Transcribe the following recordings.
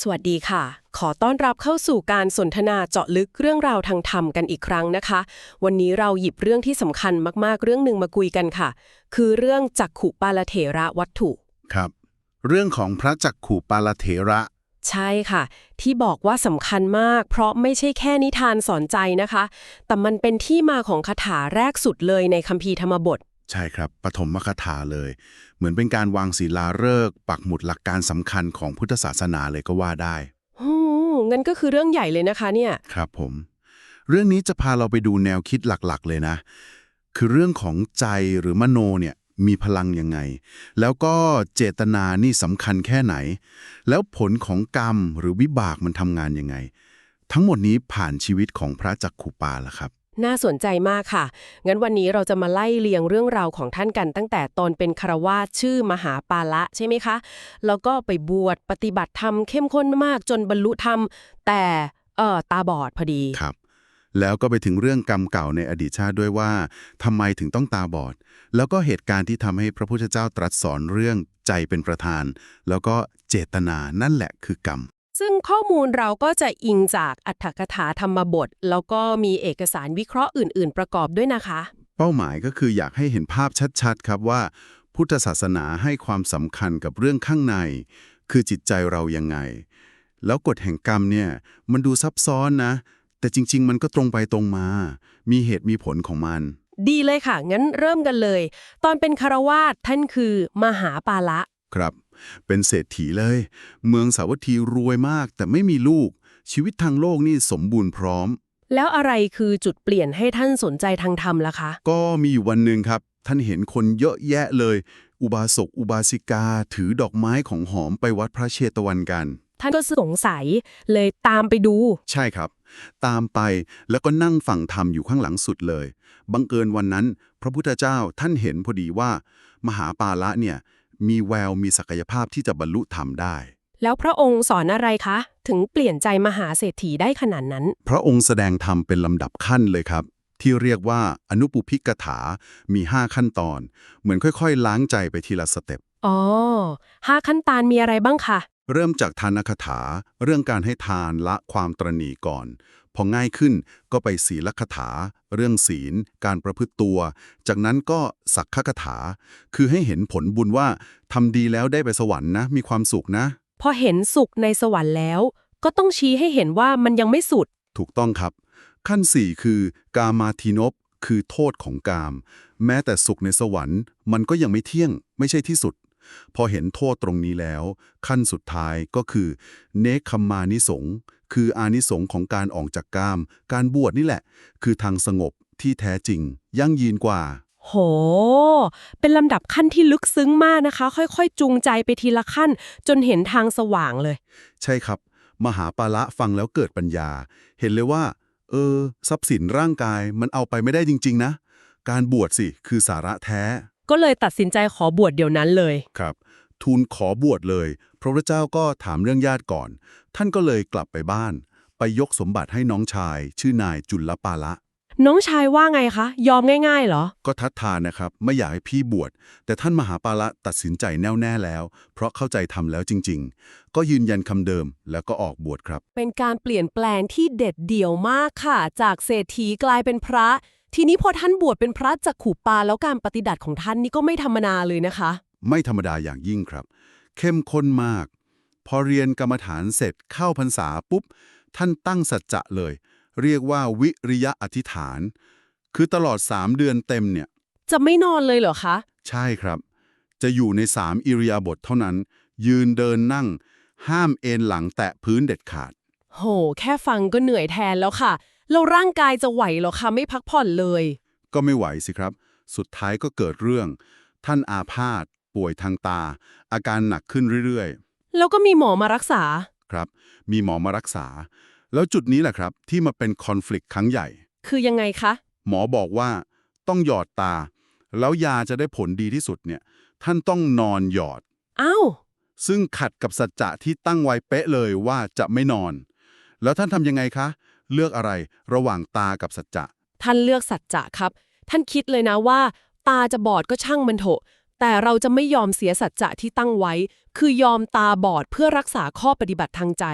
สวัสดีค่ะ ขอต้อนรับเข้าสู่การสนทนาเจาะลึกเรื่องราวทางธรรมกันอีกครั้งนะคะ วันนี้เราหยิบเรื่องที่สำคัญมากๆ เรื่องหนึ่งมาคุยกันค่ะ คือเรื่องจักขุปาลเถระวัตถุ ครับ เรื่องของพระจักขู่ปาลเถระ ใช่ค่ะ ที่บอกว่าสำคัญมาก เพราะไม่ใช่แค่นิทานสอนใจนะคะ แต่มันเป็นที่มาของคาถาแรกสุดเลยในคัมภีร์ธรรมบท ใช่ครับ ปฐมคถาเลย เหมือนเป็นการวางศิลาฤกษ์ปักหมุดหลักการสำคัญของพุทธศาสนาเลยก็ว่าได้โอ้งั้นก็คือเรื่องใหญ่เลยนะคะเนี่ย ครับผม เรื่องนี้จะพาเราไปดูแนวคิดหลักๆ เลยนะ คือเรื่องของใจหรือมโนเนี่ยมีพลังยังไง แล้วก็เจตนานี่สำคัญแค่ไหน แล้วผลของกรรมหรือวิบากมันทำงานยังไง ทั้งหมดนี้ผ่านชีวิตของพระจักขุปาละครับ น่าสนใจมากค่ะ งั้นวันนี้เราจะมาไล่เรียงเรื่องราวของท่านกัน ตั้งแต่ตอนเป็นคารวาชื่อมหาปาละใช่ไหมคะ แล้วก็ไปบวชปฏิบัติธรรมเข้มข้นมากจนบรรลุธรรม แต่เออตาบอดพอดีครับ แล้วก็ไปถึงเรื่องกรรมเก่าในอดีตชาติด้วยว่าทำไมถึงต้องตาบอด แล้วก็เหตุการณ์ที่ทำให้พระพุทธเจ้าตรัสสอนเรื่องใจเป็นประธาน แล้วก็เจตนานั่นแหละคือกรรม ซึ่งข้อมูลเราก็จะอิงจากอัตถกถาธรรมบท แล้วก็มีเอกสารวิเคราะห์อื่น ๆ ประกอบด้วยนะคะ เป้าหมายก็คืออยากให้เห็นภาพชัด ๆ ครับว่า พุทธศาสนาให้ความสำคัญกับเรื่องข้างใน คือจิตใจเรายังไง แล้วกฎแห่งกรรมเนี่ย มันดูซับซ้อนนะ แต่จริง ๆ มันก็ตรงไปตรงมา มีเหตุมีผลของมัน ดีเลยค่ะ งั้นเริ่มกันเลย ตอนเป็นคารวาสท่านคือ มหาปาละครับ เป็นเศรษฐีเลย เมืองสาวัตถีรวยมากแต่ไม่มีลูก ชีวิตทางโลกนี่สมบูรณ์พร้อม แล้วอะไรคือจุดเปลี่ยนให้ท่านสนใจทางธรรมล่ะคะ ก็มีอยู่วันหนึ่งครับ ท่านเห็นคนเยอะแยะเลย อุบาสกอุบาสิกา ถือดอกไม้ของหอมไปวัดพระเชตวันกัน ท่านก็สงสัยเลยตามไปดู ใช่ครับ ตามไปแล้วก็นั่งฟังธรรมอยู่ข้างหลังสุดเลย บังเอิญวันนั้น พระพุทธเจ้าท่านเห็นพอดีว่า มหาปาละเนี่ย มีแววมีศักยภาพที่จะบรรลุธรรมได้ แล้วพระองค์สอนอะไรคะ ถึงเปลี่ยนใจมหาเศรษฐีได้ขนาดนั้น พระองค์แสดงธรรมเป็นลำดับขั้นเลยครับ ที่เรียกว่าอนุปุพิกถา มี 5 ขั้นตอน เหมือนค่อยๆ ล้างใจไปทีละสเต็ปอ๋อห้าขั้นตอนมีอะไรบ้างคะเริ่มจากทานคถา เรื่องการให้ทานละความตรณีก่อน พอง่ายขึ้นก็ไปศีลคถา เรื่องศีล การประพฤติตัว จากนั้นก็สักขคถา คือให้เห็นผลบุญว่าทำดีแล้วได้ไปสวรรค์นะ มีความสุขนะ พอเห็นสุขในสวรรค์แล้ว ก็ต้องชี้ให้เห็นว่ามันยังไม่สุด ถูกต้องครับ ขั้น 4 คือกามาทีนบคือโทษของกาม แม้แต่สุขในสวรรค์ มันก็ยังไม่เที่ยง ไม่ใช่ที่สุด พอเห็นโทษตรงนี้แล้ว ขั้นสุดท้ายก็คือ เนคขมมานิสง ค์คืออานิสงค์ของการออกจากกาม การบวชนี่แหละ คือทางสงบที่แท้จริง ยั่งยืนกว่า โห เป็นลำดับขั้นที่ลึกซึ้งมากนะคะ ค่อยๆ จูงใจไปทีละขั้น จนเห็นทางสว่างเลย ใช่ครับ มหาปาละฟังแล้วเกิดปัญญา เห็นเลยว่า เออ ทรัพย์สินร่างกายมันเอาไปไม่ได้จริง ๆ นะ การบวชสิคือสาระแท้ ก็เลยตัดสินใจขอบวชเดี๋ยวนั้นเลย ครับ ทูลขอบวชเลย พระพุทธเจ้าก็ถามเรื่องญาติก่อน ท่านก็เลยกลับไปบ้าน ไปยกสมบัติให้น้องชาย ชื่อนายจุลปาละ น้องชายว่าไงคะ ยอมง่ายๆเหรอ ก็ทัดทานนะครับ ไม่อยากให้พี่บวช แต่ท่านมหาปาละตัดสินใจแน่วแน่แล้ว เพราะเข้าใจทำแล้วจริง ๆ ก็ยืนยันคำเดิมแล้วก็ออกบวชครับ เป็นการเปลี่ยนแปลงที่เด็ดเดี่ยวมากค่ะ จากเศรษฐีกลายเป็นพระ ทีนี้พอท่านบวชเป็นพระจากขู่ปาแล้วการปฏิบัติของท่านนี่ก็ไม่ธรรมดาเลยนะคะ ไม่ธรรมดาอย่างยิ่งครับ เข้มข้นมาก พอเรียนกรรมฐานเสร็จเข้าพรรษาปุ๊บ ท่านตั้งสัจจะเลย เรียกว่าวิริยะอธิษฐาน คือตลอด 3 เดือนเต็มเนี่ย จะไม่นอนเลยเหรอคะ ใช่ครับ จะอยู่ใน3อิริยาบถเท่านั้น ยืนเดินนั่ง ห้ามเอนหลังแตะพื้นเด็ดขาด โห แค่ฟังก็เหนื่อยแทนแล้วค่ะแล้วร่างกายจะไหวเหรอคะไม่พักผ่อนเลย ก็ไม่ไหวสิครับ สุดท้ายก็เกิดเรื่อง ท่านอาพาธ ป่วยทางตา อาการหนักขึ้นเรื่อยๆ แล้วก็มีหมอมารักษา ครับ มีหมอมารักษา แล้วจุดนี้แหละครับที่มาเป็นคอน FLICT ครั้งใหญ่ คือยังไงคะ หมอบอกว่าต้องหยอดตา แล้วยาจะได้ผลดีที่สุดเนี่ย ท่านต้องนอนหยอด อ้าว ซึ่งขัดกับสัจจะที่ตั้งไว้เป๊ะเลยว่าจะไม่นอน แล้วท่านทำยังไงคะ เลือกอะไรระหว่างตากับสัจจะ ท่านเลือกสัจจะครับ ท่านคิดเลยนะว่า ตาจะบอดก็ช่างมันเถอะ แต่เราจะไม่ยอมเสียสัจจะที่ตั้งไว้ คือยอมตาบอดเพื่อรักษาข้อปฏิบัติทางใจ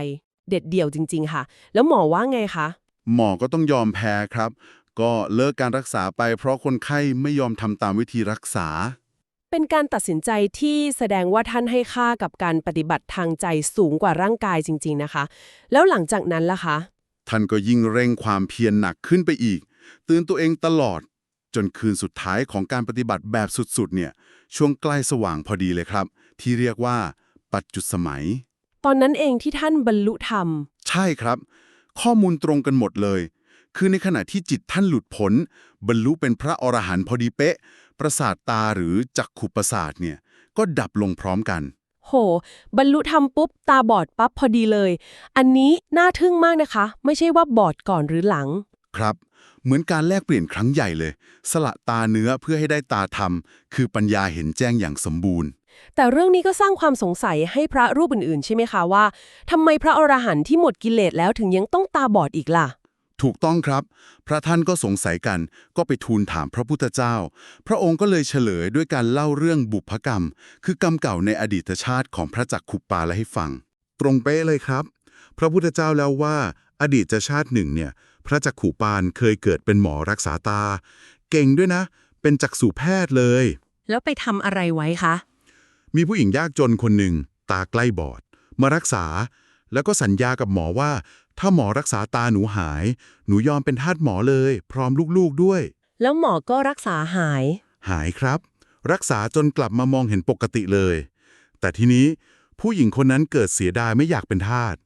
เด็ดเดี่ยวจริง ๆ ค่ะ แล้วหมอว่าไงคะ หมอก็ต้องยอมแพ้ครับ ก็เลิกการรักษาไป เพราะคนไข้ไม่ยอมทำตามวิธีรักษา เป็นการตัดสินใจที่แสดงว่าท่านให้ค่ากับการปฏิบัติทางใจสูงกว่าร่างกายจริง ๆ นะคะ แล้วหลังจากนั้นล่ะคะ ท่านก็ยิ่งเร่งความเพียรหนักขึ้นไปอีกเตือนตัวเองตลอด จนคืนสุดท้ายของการปฏิบัติแบบสุดๆ เนี่ย ช่วงใกล้สว่างพอดีเลยครับ ที่เรียกว่า ปัจจุสมัย ตอนนั้นเองที่ท่านบรรลุธรรม ใช่ครับ ข้อมูลตรงกันหมดเลย คือในขณะที่จิตท่านหลุดพ้นบรรลุเป็นพระอรหันต์พอดีเป๊ะ ประสาทตาหรือจักขุประสาทเนี่ยก็ดับลงพร้อมกัน โห บรรลุธรรมปุ๊บ ตาบอดปั๊บพอดีเลย อันนี้น่าทึ่งมากนะคะ ไม่ใช่ว่าบอดก่อนหรือหลัง ครับ เหมือนการแลกเปลี่ยนครั้งใหญ่เลย สละตาเนื้อเพื่อให้ได้ตาธรรม คือปัญญาเห็นแจ้งอย่างสมบูรณ์ แต่เรื่องนี้ก็สร้างความสงสัยให้พระรูปอื่นๆ ใช่ไหมคะว่าทำไมพระอรหันต์ที่หมดกิเลสแล้วถึงยังต้องตาบอดอีกล่ะ ถูกต้องครับ พระท่านก็สงสัยกัน ก็ไปทูลถามพระพุทธเจ้า พระองค์ก็เลยเฉลยด้วยการเล่าเรื่องบุพกรรม คือกรรมเก่าในอดีตชาติของพระจักขุปปาละให้ฟัง ตรงเป๊ะเลยครับ พระพุทธเจ้าแล้วว่า อดีตชาติหนึ่งเนี่ย พระจักขุปานเคยเกิดเป็นหมอรักษาตา เก่งด้วยนะ เป็นจักษุแพทย์เลย แล้วไปทำอะไรไว้คะ มีผู้หญิงยากจนคนหนึ่ง ตาใกล้บอด มารักษา แล้วก็สัญญากับหมอว่า ถ้าหมอรักษาตาหนูหาย หนูยอมเป็นทาสหมอเลย พร้อมลูกๆด้วย แล้วหมอก็รักษาหาย หายครับ รักษาจนกลับมามองเห็นปกติเลย แต่ทีนี้ผู้หญิงคนนั้นเกิดเสียดายไม่อยากเป็นทาส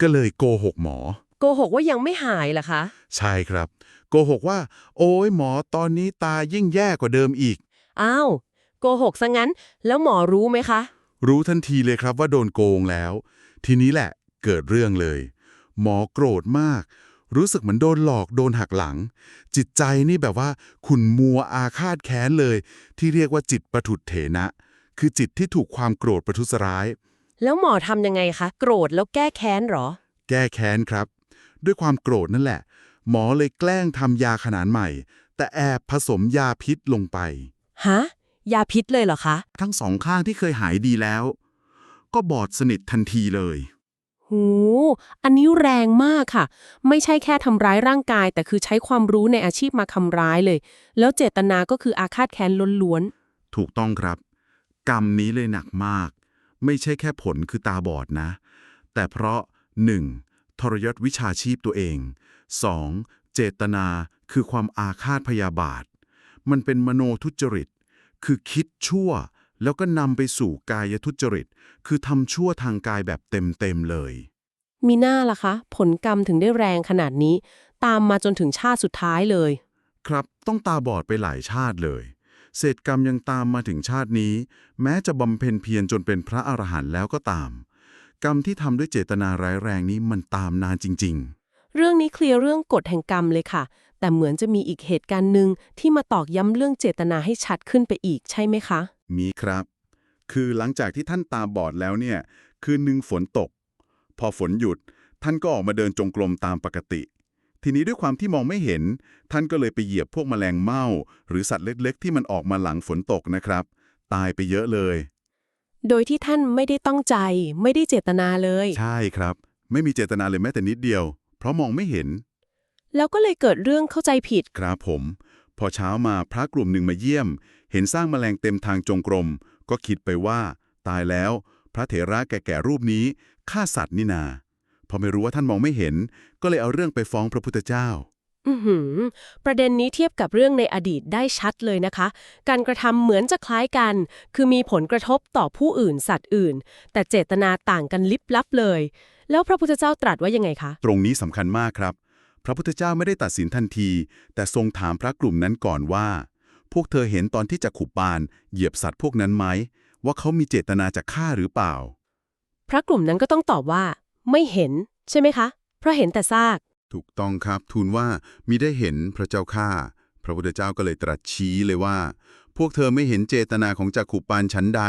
ก็เลยโกหกหมอ โกหกว่ายังไม่หายเหรอคะ ใช่ครับ โกหกว่า โอ้ยหมอตอนนี้ตายิ่งแย่กว่าเดิมอีก อ้าวโกหกซะงั้น แล้วหมอรู้ไหมคะ รู้ทันทีเลยครับว่าโดนโกงแล้ว ทีนี้แหละเกิดเรื่องเลย หมอโกรธมาก รู้สึกเหมือนโดนหลอกโดนหักหลัง จิตใจนี่แบบว่าขุนมัวอาฆาตแค้นเลย ที่เรียกว่าจิตประทุษเถนะ คือจิตที่ถูกความโกรธประทุษร้าย แล้วหมอทำยังไงคะ โกรธแล้วแก้แค้นเหรอ แก้แค้นครับ ด้วยความโกรธนั่นแหละ หมอเลยแกล้งทำยาขนาดใหม่ แต่แอบผสมยาพิษลงไป ฮะ ยาพิษเลยเหรอคะ ทั้งสองข้างที่เคยหายดีแล้ว ก็บอดสนิททันทีเลยหูอันนี้แรงมากค่ะ ไม่ใช่แค่ทำร้ายร่างกาย แต่คือใช้ความรู้ในอาชีพมาทำร้ายเลย แล้วเจตนาก็คืออาฆาตแค้นล้วนถูกต้องครับ กรรมนี้เลยหนักมาก ไม่ใช่แค่ผลคือตาบอดนะ แต่เพราะ 1. ทรยศวิชาชีพตัวเอง 2. เจตนาคือความอาฆาตพยาบาท มันเป็นมโนทุจริต คือคิดชั่ว แล้วก็นำไปสู่กายทุจริต คือทำชั่วทางกายแบบเต็มๆเลยๆมีหน้าล่ะคะ ผลกรรมถึงได้แรงขนาดนี้ ตามมาจนถึงชาติสุดท้ายเลย ครับต้องตาบอดไปหลายชาติเลยเศษกรรมยังตามมาถึงชาตินี้ แม้จะบำเพ็ญเพียรจนเป็นพระอรหันต์แล้วก็ตาม กรรมที่ทำด้วยเจตนาร้ายแรงนี้มันตามนานจริง เรื่องนี้เคลียร์เรื่องกฎแห่งกรรมเลยค่ะ แต่เหมือนจะมีอีกเหตุการณ์หนึ่งที่มาตอกย้ำเรื่องเจตนาให้ชัดขึ้นไปอีกใช่ไหมคะ ๆ มีครับ คือหลังจากที่ท่านตาบอดแล้วเนี่ย คืนหนึ่งฝนตก พอฝนหยุด ท่านก็ออกมาเดินจงกรมตามปกติ ทีนี้ด้วยความที่มองไม่เห็น ท่านก็เลยไปเหยียบพวกแมลงเม่า หรือสัตว์เล็กๆ ที่มันออกมาหลังฝนตกนะครับ ตายไปเยอะเลย โดยที่ท่านไม่ได้ต้องใจ ไม่ได้เจตนาเลย ใช่ครับ ไม่มีเจตนาเลยแม้แต่นิดเดียว เพราะมองไม่เห็น แล้วก็เลยเกิดเรื่องเข้าใจผิด ครับผม พอเช้ามาพระกลุ่มหนึ่งมาเยี่ยม เห็นสร้างแมลงเต็มทางจงกรม ก็คิดไปว่า ตายแล้ว พระเถระแก่ๆรูปนี้ฆ่าสัตว์นี่นา พอไม่รู้ว่าท่านมองไม่เห็น ก็เลยเอาเรื่องไปฟ้องพระพุทธเจ้า อือหือประเด็นนี้เทียบกับเรื่องในอดีตได้ชัดเลยนะคะ การกระทำเหมือนจะคล้ายกัน คือมีผลกระทบต่อผู้อื่นสัตว์อื่น แต่เจตนาต่างกันลิบลับเลย แล้วพระพุทธเจ้าตรัสว่ายังไงคะ ตรงนี้สำคัญมากครับ พระพุทธเจ้าไม่ได้ตัดสินทันที แต่ทรงถามพระกลุ่มนั้นก่อนว่า พวกเธอเห็นตอนที่จะขุปาน เหยียบสัตว์พวกนั้นไหมว่าเขามีเจตนาจะฆ่าหรือเปล่า พระกลุ่มนั้นก็ต้องตอบว่า ไม่เห็น ใช่ไหมคะ เพราะเห็นแต่ซาก ถูกต้องครับทูลว่ามิได้เห็นพระเจ้าข้าพระพุทธเจ้าก็เลยตรัสชี้เลยว่า พวกเธอไม่เห็นเจตนาของจักขุปานชั้นใด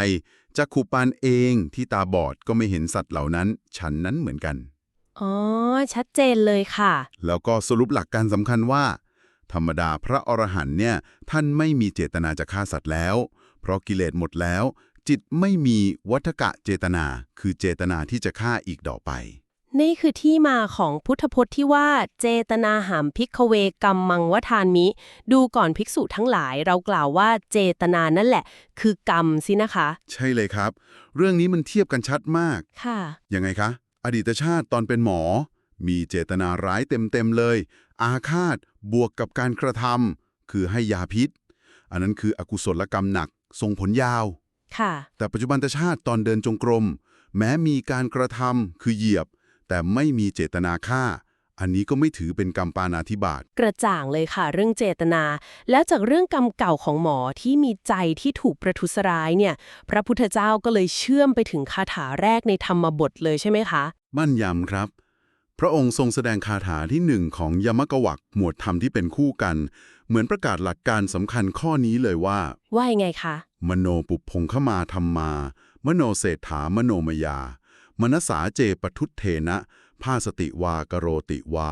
จักขุปานเองที่ตาบอดก็ไม่เห็นสัตว์เหล่านั้นฉันนั้นเหมือนกัน อ๋อ ชัดเจนเลยค่ะ แล้วก็สรุปหลักการสำคัญว่า ธรรมดาพระอรหันต์เนี่ยท่านไม่มีเจตนาจะฆ่าสัตว์แล้ว เพราะกิเลสหมดแล้ว จิตไม่มีวัฏกะเจตนา คือเจตนาที่จะฆ่าอีกต่อไป นี่คือที่มาของพุทธพจน์ที่ว่าเจตนาหามพิกเวกรรมมังวทานมิ ดูก่อนภิกษุทั้งหลายเรากล่าวว่าเจตนานั่นแหละ คือกรรมสินะคะ ใช่เลยครับ เรื่องนี้มันเทียบกันชัดมาก ค่ะ ยังไงคะ อดีตชาติตอนเป็นหมอ มีเจตนาร้ายเต็มๆเลย อาฆาต บวกกับการกระทำคือให้ยาพิษ อันนั้นคืออกุศลกรรมหนักส่งผลยาว ค่ะ แต่ปัจจุบันชาติตอนเดินจงกรม แม้มีการกระทำคือเหยียบ แต่ไม่มีเจตนาฆ่า อันนี้ก็ไม่ถือเป็นกรรมปานาธิบาต กระจ่างเลยค่ะ เรื่องเจตนา แล้วจากเรื่องกรรมเก่าของหมอที่มีใจที่ถูกประทุษร้ายเนี่ย พระพุทธเจ้าก็เลยเชื่อมไปถึงคาถาแรกในธรรมบทเลยใช่ไหมคะมั่นยำครับ พระองค์ทรงแสดงคาถาที่หนึ่งของยมกวักหมวดธรรมที่เป็นคู่กัน เหมือนประกาศหลักการสำคัญข้อนี้เลยว่า ว่ายังไงคะ มโนปุพพงขมาธรรมา มโนเศรษฐามโนมยา มนสาเจปทุตเทนะภาสติวากโรติวา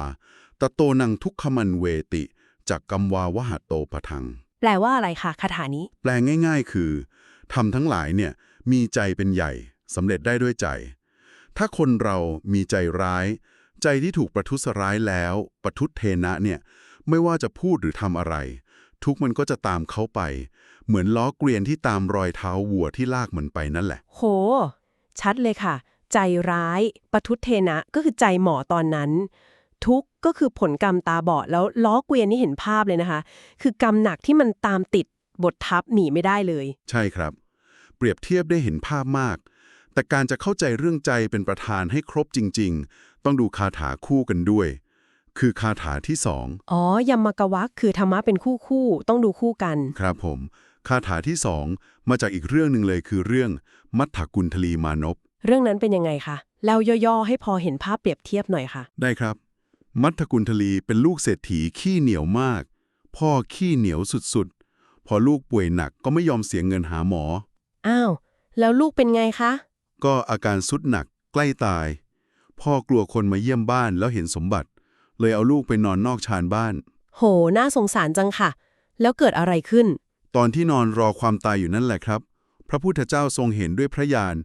ตโตนังทุกขมันเวติจักกัมวาวหตโตปทัง แปลว่าอะไรคะคาถานี้ แปลง่าย ๆ คือทำทั้งหลายเนี่ยมีใจเป็นใหญ่สำเร็จได้ด้วยใจ ถ้าคนเรามีใจร้าย ใจที่ถูกประทุษร้ายแล้วประทุษเทนะเนี่ยไม่ว่าจะพูดหรือทำอะไร ทุกข์มันก็จะตามเขาไป เหมือนล้อเกวียนที่ตามรอยเท้าวัวที่ลากมันไปนั่นแหละ โห ชัดเลยค่ะ ใจร้ายปทุทเทนะก็คือใจหมอตอนนั้น ทุกข์ก็คือผลกรรมตาบอดแล้วล้อเกวียนนี่เห็นภาพเลยนะคะ คือกรรมหนักที่มันตามติดบททับหนีไม่ได้เลย ใช่ครับ เปรียบเทียบได้เห็นภาพมาก แต่การจะเข้าใจเรื่องใจเป็นประธานให้ครบจริง ๆ ต้องดูคาถาคู่กันด้วย คือคาถาที่สองอ๋อยัมมกวักคือธรรมะเป็นคู่คู่ๆต้องดูคู่กัน ครับผม คาถาที่สองมาจากอีกเรื่องหนึ่งเลยคือเรื่องมัทธกุลทลีมานพ เรื่องนั้นเป็นยังไงคะเล่าย่อๆ ให้พอเห็นภาพเปรียบเทียบหน่อยค่ะ ได้ครับ มัทธกุลทลีเป็นลูกเศรษฐีขี้เหนียวมาก พ่อขี้เหนียวสุดๆ พอลูกป่วยหนักก็ไม่ยอมเสียเงินหาหมอ อ้าว แล้วลูกเป็นไงคะ ก็อาการสุดหนักใกล้ตาย พ่อกลัวคนมาเยี่ยมบ้านแล้วเห็นสมบัติ เลยเอาลูกไปนอนนอกชานบ้าน โห น่าสงสารจังค่ะ แล้วเกิดอะไรขึ้น ตอนที่นอนรอความตายอยู่นั่นแหละครับ พระพุทธเจ้าทรงเห็นด้วยพระญาณ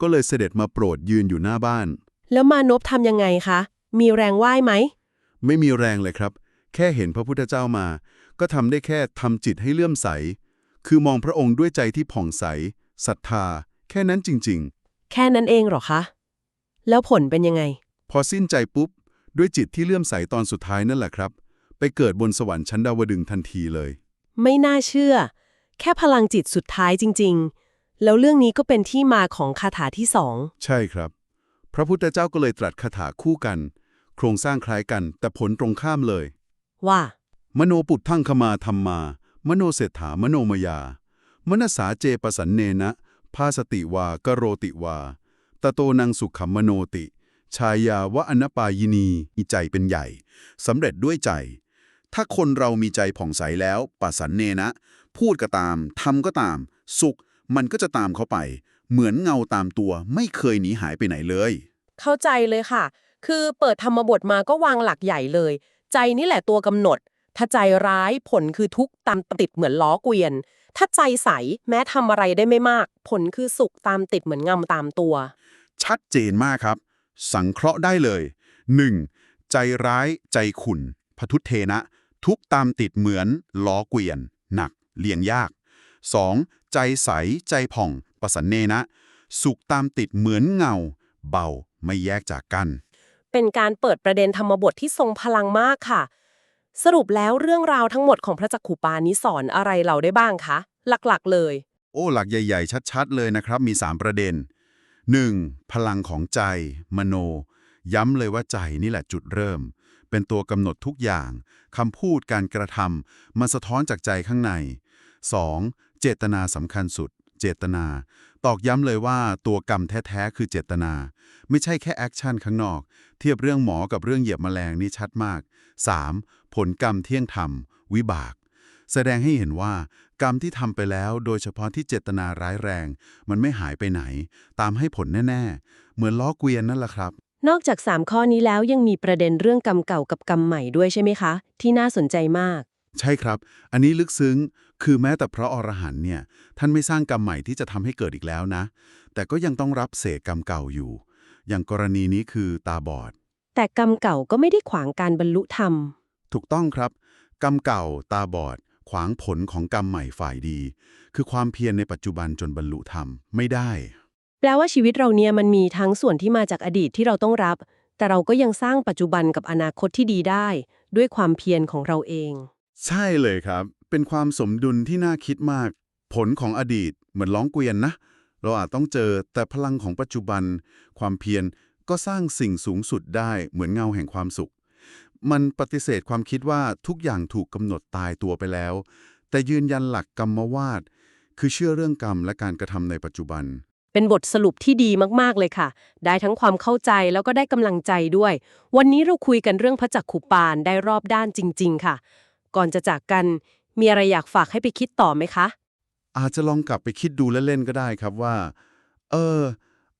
ก็เลยเสด็จมาโปรดยืนอยู่หน้าบ้าน แล้วมานพทำยังไงคะ มีแรงไหว้ไหม ไม่มีแรงเลยครับ แค่เห็นพระพุทธเจ้ามา ก็ทำได้แค่ทำจิตให้เลื่อมใส คือมองพระองค์ด้วยใจที่ผ่องใสศรัทธา แค่นั้นจริงแค่นั้นเองเหรอคะ แล้วผลเป็นยังไงๆพอสิ้นใจปุ๊บ ด้วยจิตที่เลื่อมใสตอนสุดท้ายนั่นแหละครับ ไปเกิดบนสวรรค์ชั้นดาวดึงส์ทันทีเลย ไม่น่าเชื่อ แค่พลังจิตสุดท้ายจริงๆ แล้วเรื่องนี้ก็เป็นที่มาของคาถาที่สอง ใช่ครับ พระพุทธเจ้าก็เลยตรัสคาถาคู่กัน โครงสร้างคล้ายกัน แต่ผลตรงข้ามเลย ว่า มโนปุตทั้งขมาธรรมา มโนเศรษฐามโนมยามนสาเจปสันเนนะภาสติวากโรติวาตโตนังสุขมโนติ ชายาวะอนปายินีอีใจเป็นใหญ่ สำเร็จด้วยใจ ถ้าคนเรามีใจผ่องใสแล้วปสันเนนะ พูดก็ตามทำก็ตาม สุข มันก็จะตามเขาไป เหมือนเงาตามตัวไม่เคยหนีหายไปไหนเลย เข้าใจเลยค่ะ คือเปิดธรรมบทมาก็วางหลักใหญ่เลย ใจนี่แหละตัวกำหนด ถ้าใจร้ายผลคือทุกข์ตามติดเหมือนล้อเกวียน ถ้าใจใสแม้ทำอะไรได้ไม่มาก ผลคือสุขตามติดเหมือนงำตามตัว ชัดเจนมากครับ สังเคราะห์ได้เลย 1. ใจร้ายใจขุนพทุเทนะ ทุกตามติดเหมือนล้อเกวียน หนักเลี่ยงยาก 2. ใจใส ใจผ่อง ประสันเนนะ สุขตามติดเหมือนเงา เบาไม่แยกจากกัน เป็นการเปิดประเด็นธรรมบทที่ทรงพลังมากค่ะ สรุปแล้วเรื่องราวทั้งหมดของพระจักขุปานี้สอนอะไรเราได้บ้างคะ หลักๆเลย โอ้หลักใหญ่ ๆ ชัด ๆ เลยนะครับ มี 3 ประเด็น 1. พลังของใจ มโน ย้ำเลยว่าใจนี่แหละจุดเริ่ม เป็นตัวกำหนดทุกอย่างคำพูดการกระทำมันสะท้อนจากใจข้างใน 2. เจตนาสำคัญสุด เจตนา ตอกย้ำเลยว่าตัวกรรมแท้ ๆ คือเจตนา ไม่ใช่แค่แอคชั่นข้างนอก เทียบเรื่องหมอกับเรื่องเหยียบแมลงนี่ชัดมาก 3. ผลกรรมเที่ยงธรรม วิบาก แสดงให้เห็นว่า กรรมที่ทำไปแล้วโดยเฉพาะที่เจตนาร้ายแรง มันไม่หายไปไหน ตามให้ผลแน่ ๆ เหมือนล้อเกวียนนั่นแหละครับนอกจาก 3 ข้อนี้แล้วยังมีประเด็นเรื่องกรรมเก่ากับกรรมใหม่ด้วยใช่ไหมคะ ที่น่าสนใจมาก ใช่ครับ อันนี้ลึกซึ้ง คือแม้แต่พระอรหันต์เนี่ยท่านไม่สร้างกรรมใหม่ที่จะทำให้เกิดอีกแล้วนะ แต่ก็ยังต้องรับเศษกรรมเก่าอยู่ อย่างกรณีนี้คือตาบอด แต่กรรมเก่าก็ไม่ได้ขวางการบรรลุธรรม ถูกต้องครับ กรรมเก่าตาบอด ขวางผลของกรรมใหม่ฝ่ายดี คือความเพียรในปัจจุบันจนบรรลุธรรมไม่ได้ แปลว่าชีวิตเราเนี่ยมันมีทั้งส่วนที่มาจากอดีตที่เราต้องรับ แต่เราก็ยังสร้างปัจจุบันกับอนาคตที่ดีได้ ด้วยความเพียรของเราเอง ใช่เลยครับ เป็นความสมดุลที่น่าคิดมาก ผลของอดีตเหมือนล้องเกวียนนะ เราอาจต้องเจอแต่พลังของปัจจุบัน ความเพียรก็สร้างสิ่งสูงสุดได้เหมือนเงาแห่งความสุข มันปฏิเสธความคิดว่าทุกอย่างถูกกำหนดตายตัวไปแล้ว แต่ยืนยันหลักกรรมวาดคือเชื่อเรื่องกรรมและการกระทำในปัจจุบัน เป็นบทสรุปที่ดีมาก ๆ เลยค่ะ ได้ทั้งความเข้าใจแล้วก็ได้กำลังใจด้วย วันนี้เราคุยกันเรื่องพระจักขุปานได้รอบด้านจริง ๆ ค่ะ ก่อนจะจากกัน มีอะไรอยากฝากให้ไปคิดต่อไหมคะ อาจจะลองกลับไปคิดดูเล่นๆก็ได้ครับว่า เออ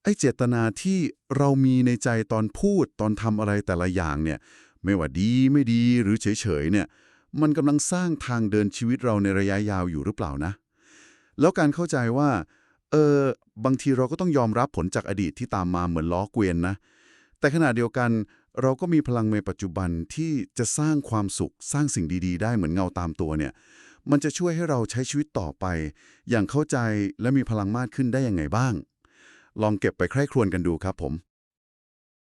ไอเจตนาที่เรามีในใจตอนพูดตอนทำอะไรแต่ละอย่างเนี่ย ไม่ว่าดีไม่ดีหรือเฉยๆเนี่ย มันกำลังสร้างทางเดินชีวิตเราในระยะยาวอยู่หรือเปล่านะ แล้วการเข้าใจว่า เออ บางทีเราก็ต้องยอมรับผลจากอดีตที่ตามมาเหมือนล้อเกวียนนะ แต่ขณะเดียวกัน เราก็มีพลังในปัจจุบันที่จะสร้างความสุขสร้างสิ่งดีๆ ได้เหมือนเงาตามตัวเนี่ย มันจะช่วยให้เราใช้ชีวิตต่อไป อย่างเข้าใจและมีพลังมากขึ้นได้ยังไงบ้าง ลองเก็บไปใคร่ครวญกันดูครับผม